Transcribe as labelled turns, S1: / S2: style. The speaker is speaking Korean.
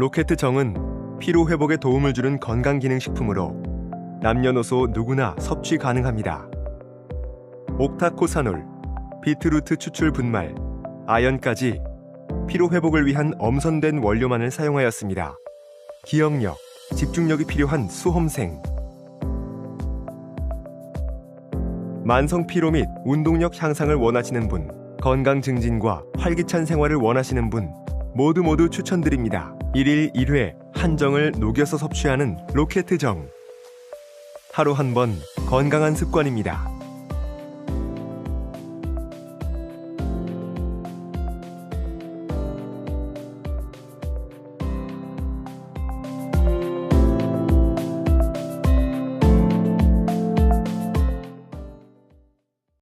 S1: 로켓 정은 피로 회복에 도움을 주는 건강기능식품으로 남녀노소 누구나 섭취 가능합니다. 옥타코사놀, 비트루트 추출 분말, 아연까지 피로 회복을 위한 엄선된 원료만을 사용하였습니다. 기억력, 집중력이 필요한 수험생, 만성 피로 및 운동력 향상을 원하시는 분, 건강 증진과 활기찬 생활을 원하시는 분 모두 모두 추천드립니다. 1일 1회 한정을 녹여서 섭취하는 로켓정. 하루 한 번 건강한 습관입니다.